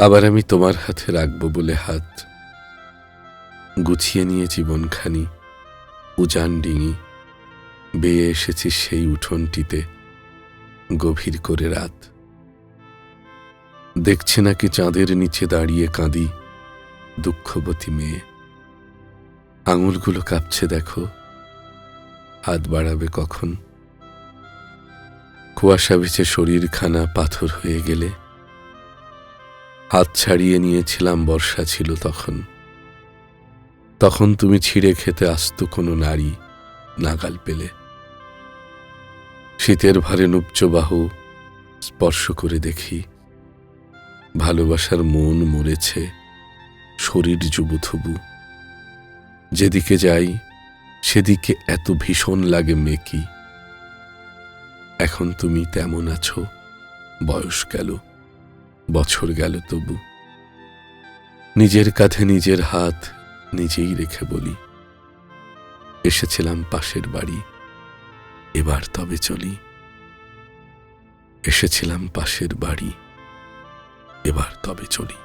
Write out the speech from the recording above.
আবার আমি তোমার হাতে রাখব বলে হাত। গুছিয়ে নিয়ে জীবনখানি, উজান ডিঙি, বেয়ে এসেছি সেই উঠোনটিতে গভীর করে রাত। দেখছে নাকি চাঁদের নিচে দাঁড়িয়ে কাঁদি দুঃখবতী মেয়ে। আঙুলগুলো কাঁপছে দেখো, হাত বাড়াবে কখন? কুয়াশা বিছে শরীরখানা পাথর হয়ে গেলে হাত ছাড়িয়ে নিয়েছিলাম, বর্ষা ছিল তখন। তখন তুমি ছিঁড়ে খেতে আসত কোনো নারী নাগাল পেলে। শীতের ভারে নুপচ বাহু স্পর্শ করে দেখি, ভালোবাসার মন মরেছে শরীর যুবুথুবু। যেদিকে যাই, সেদিকে এত ভীষণ লাগে মেকি এখন তুমি তেমন আছো, বয়স গেল। বছর গেল তবু। নিজের কাঁধে নিজের হাত নিজেই রেখে বলি, এসেছিলাম পাশের বাড়ি, এবার তবে চলি। এসেছিলাম পাশের বাড়ি, এবার তবে চলি।